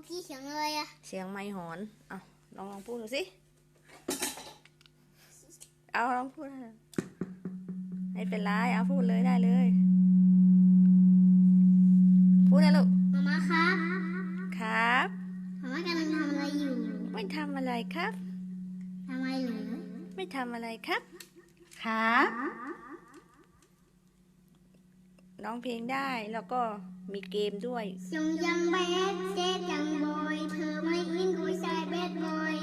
มื่อกี้เสียงอะไรอะเสียงไม้หอนเอาลองลองพูดดูสิเอาลองพูดนะไม่เป็นไรเอาพูดเลยได้เลย พูดนะลูกมาม่าครับ ครับมาม่ากำลังทำอะไรอยู่ ไม่ทำอะไรครับทำไมเหรอไม่ทำอะไรครับ ครับร้องเพลงได้แล้วก็ มีเกมด้วยทรงยังแบดเจ๊ยังบอยเธอไม่อินกูชายแบดบอย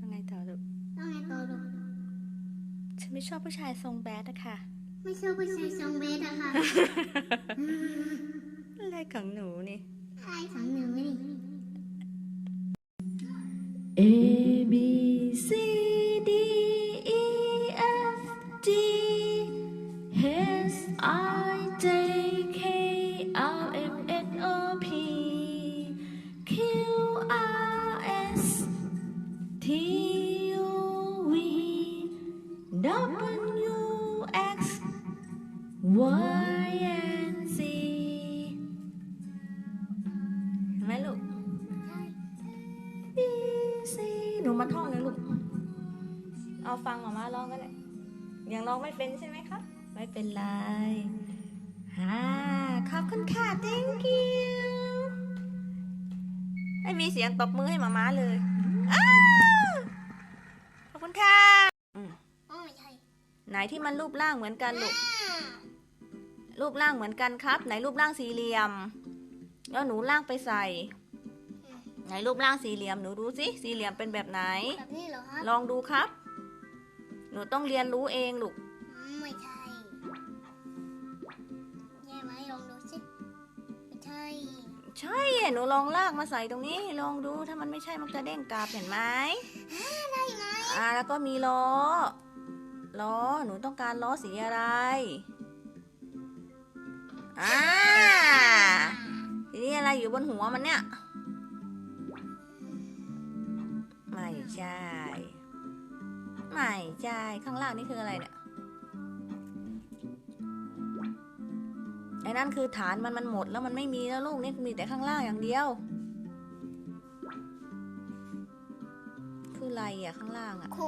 ยังไงต่อลูกต้องไงต่อลูกฉันไม่ชอบผู้ชายทรงแบดอะค่ะไม่ชอบผู้ชายทรงแบดอะค่ะอะไรของหนูนี่ไอ้ข W X Y and Z เห็นไหมลูก B C หนูมาท่องเลยลูก เอาฟังหมามาร้องก็ได้ยังร้องไม่เป็นใช่ไหมคะ ไม่เป็นไรฮ่าขอบคุณค่ะ thank you ไม่มีเสียงตบมือให้หมาม้าเลย ขอบคุณค่ะ ไหนที่มันรูปร่างเหมือนกันลูกอ่ารูปร่างเหมือนกันครับ ไหนรูปร่างสี่เหลี่ยม แล้วหนูร่างไปใส่ ไหนรูปร่างสี่เหลี่ยมหนูดูสิสี่เหลี่ยมเป็นแบบไหน แบบนี้เหรอครับลองดูครับ หนูต้องเรียนรู้เองลูกอืมไม่ใช่แย่ไหมลองดูสิไม่ใช่ใช่หนูลองลากมาใส่ตรงนี้ลองดูถ้ามันไม่ใช่มันจะเด้งกลับเห็นไหมได้ไหมอ่าแล้วก็มีล้อ ล้อ หนูต้องการล้อสีอะไร อ่า ทีนี้อะไรอยู่บนหัวมันเนี่ย ไม่ใช่ ไม่ใช่ ข้างล่างนี่คืออะไรเนี่ยไอ้นั่นคือฐานมันมันหมดแล้วมันไม่มีแล้วลูกนี่มีแต่ข้างล่างอย่างเดียว คืออะไรอะข้างล่างอะ ครู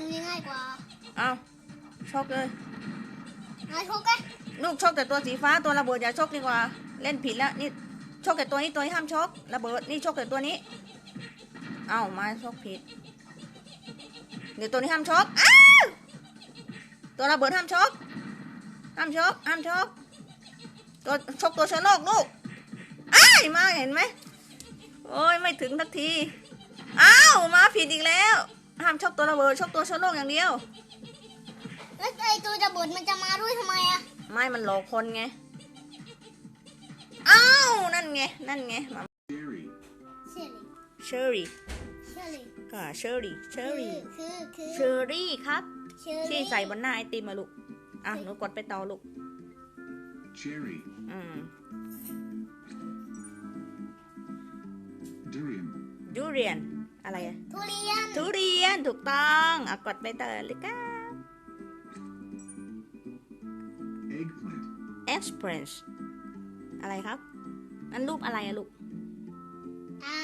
ครูนี่ง่ายกว่าเอาชกเลยง่ายทุกกันลูกชกแต่ตัวสีฟ้าตัวระเบิดอย่าชกดีกว่า เล่นผิดแล้วนี่ชกแต่ตัวนี้ตัวนี้ห้ามชกระเบิดนี่ชกแต่ตัวนี้ เอ้ามาชกผิด เดี๋ยวตัวนี้ห้ามชกอ้าวตัวระเบิดห้ามชกห้ามชกห้ามชกตัวชกตัวเชื้อโรคลูกอ้ายมาเห็นไหมโอ้ยไม่ถึงทักทีอ้าวมาผิดอีกแล้ว ห้ามชกตัวระเบิดชกตัวเชื้อโรคอย่างเดียว แล้วไอตัวจะบดมันจะมาด้วยทำไมอะไม่มันหลอกคนไง อ้าว นั่นไง นั่นไงมาเชอรี่เชอรี่เชอรี่ค่ะเชอรี่เชอรี่คือคือเชอรี่ครับเชอที่รี่ใส่บนหน้าไอติมมาลูก อะหนูกดไปต่อลูก cherry, อืม durian, ดูเรียน อะไรอะทุเรียน ทุเรียนถูกต้องอะกดไปต่อเลยค่ะ eggplant, express อะไรครับนั่นรูปอะไรอะลูกอ่า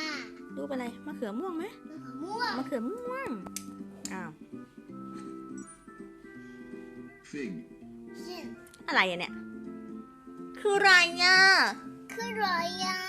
รูปอะไรมะเขือม่วงไหมมะม่วงมะเขือม่วงอ้าว fig, ชินอะไรอะเนี่ย คืออะไรเนี่ยคืออะไรอะ